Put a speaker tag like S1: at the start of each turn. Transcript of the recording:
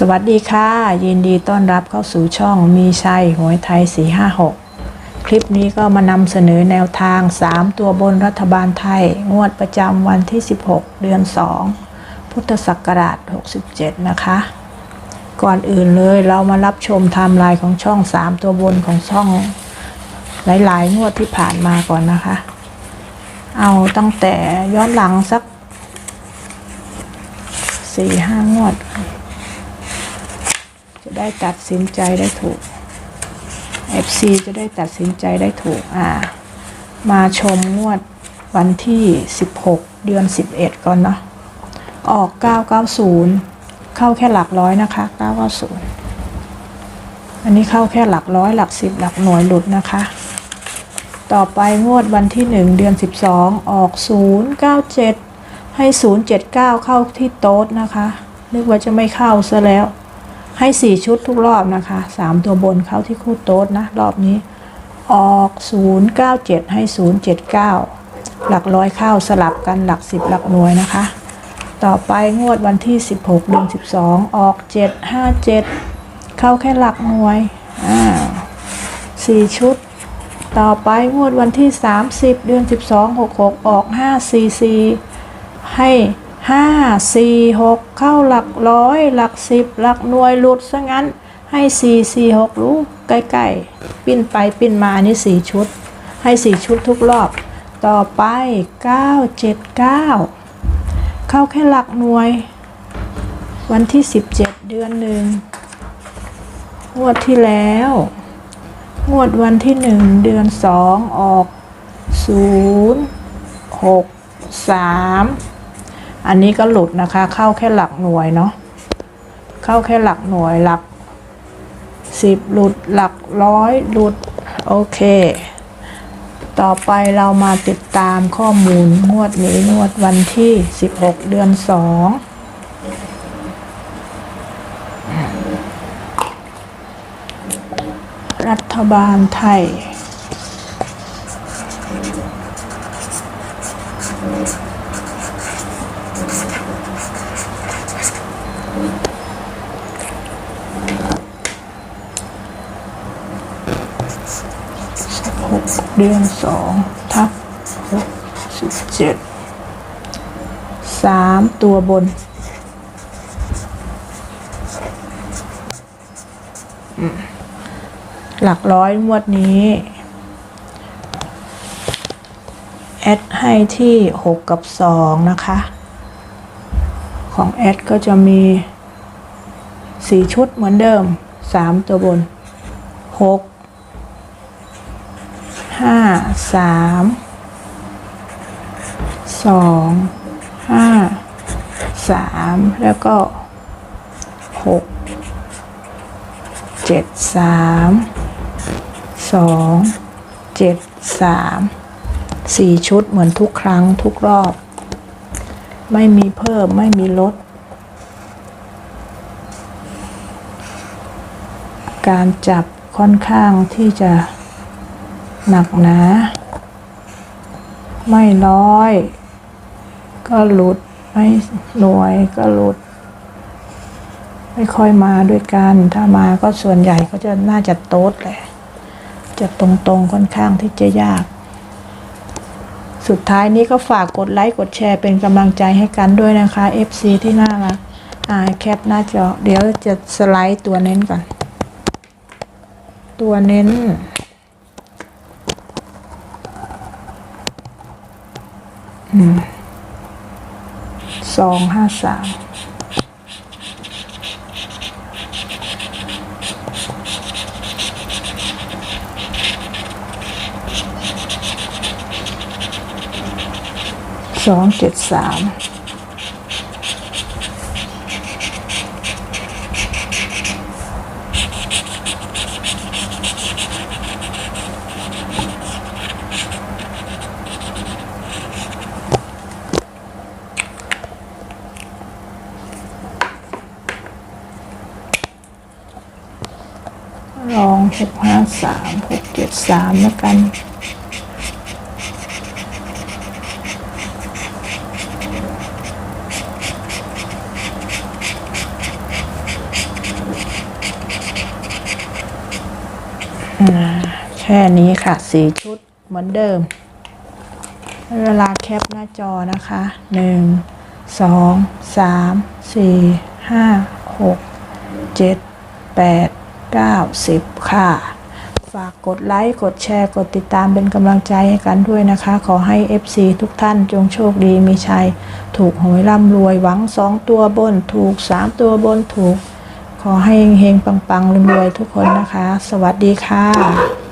S1: สวัสดีค่ะ ยินดีต้อนรับเข้าสู่ช่องมีชัยหวยไทย 456 คลิปนี้ก็มานำเสนอแนวทาง 3 ตัวบนรัฐบาลไทย งวดประจำวันที่ 16 เดือน 2 พุทธศักราช 67 นะคะ ก่อนอื่นเลยเรามารับชมไทม์ไลน์ของช่อง 3 ตัวบนของช่องหลาย ๆ งวดที่ผ่านมาก่อนนะคะ เอาตั้งแต่ย้อนหลังสัก 4-5 งวด ได้ตัดสินใจได้ถูก FC จะได้ตัดสินใจได้ถูกอ่ามาชมงวดวันที่ 16 เดือน 11 ก่อนเนาะออก 990 เข้าแค่หลักร้อยนะคะ 990 อันนี้เข้าแค่หลักร้อยหลักสิบหลักหน่วยหลุดนะคะ ต่อไปงวดวันที่ 1 เดือน 12 ออก 097 ให้ 079 เข้าที่โต๊ดนะคะนึกว่าจะไม่เข้าซะแล้ว ให้สี่ชุดทุกรอบนะคะสามตัวบนเข้าที่คู่โต๊ดนะ รอบนี้ ออก097ให้079หลักร้อยเข้าสลับกันหลักสิบหลักหน่วยนะคะ ต่อไปงวดวันที่16เดือน12ออก757เข้าแค่หลักหน่วยอ่าสี่ชุด ต่อไปงวดวันที่30เดือน12 66ออก544ให้ 5 4 6เข้าหลักร้อย หลักสิบ หลักหน่วยหลุดซะงั้น ให้4 4 6รู้ใกล้ๆ ปิ้นไปปิ้นมาอันนี้4ชุด ให้4ชุดทุกรอบ ต่อไป9 7 9เจ็ดเก้าเข้าแค่หลักหน่วย วันที่17เดือนหนึ่งงวดที่แล้ว งวดวันที่หนึ่งเดือนสองออกศูนย์หกสาม อันนี้ก็หลุดนะคะ เข้าแค่หลักหน่วยเนาะเข้าแค่หลักหน่วยหลักสิบหลุดหลักร้อยหลุด โอเค ต่อไปเรามาติดตามข้อมูลงวดนี้งวดวันที่ 16 เดือนสองรัฐบาลไทย เดือนสองทับหกสิบเจ็ดสามตัวบน หลักร้อยงวดนี้ แอดให้ที่หกกับสองนะคะ ของแอดก็จะมีสี่ชุดเหมือนเดิมสามตัวบนหก ห้าสามสองห้าสามแล้วก็หกเจ็ดสามสองเจ็ดสามสี่ชุดเหมือนทุกครั้งทุกรอบ ไม่มีเพิ่มไม่มีลด การจับค่อนข้างที่จะ หนักหนา ไม่น้อย ก็หลุด ไม่หน่วยก็หลุด ไม่ค่อยมาด้วยกัน ถ้ามาก็ส่วนใหญ่ก็จะน่าจะโต๊ดแหละ จะตรงๆค่อนข้างที่จะยาก สุดท้ายนี้ก็ฝากกดไลค์กดแชร์เป็นกำลังใจให้กันด้วยนะคะ FC ที่น่ารักอ่าแคปหน้าจอ เดี๋ยวจะสไลด์ตัวเน้นก่อน ตัวเน้น หนึ่งสองห้าสามสองเจ็ดสาม หกห้าสามหกเจ็ดสามแล้วกันแค่นี้ค่ะสีชุดเหมือนเดิม เวลาแคปหน้าจอนะคะหนึ่งสองสามสี่ห้าหกเจ็ดแปด เก้าสิบค่ะ ฝากกดไลค์ กดแชร์ กดติดตามเป็นกำลังใจให้กันด้วยนะคะ ขอให้ FC ทุกท่านจงโชคดีมีชัย ถูกหวยร่ำรวยหวังสองตัวบนถูกสามตัวบนถูก ขอให้เฮงๆปังๆรวยๆทุกคนนะคะ สวัสดีค่ะ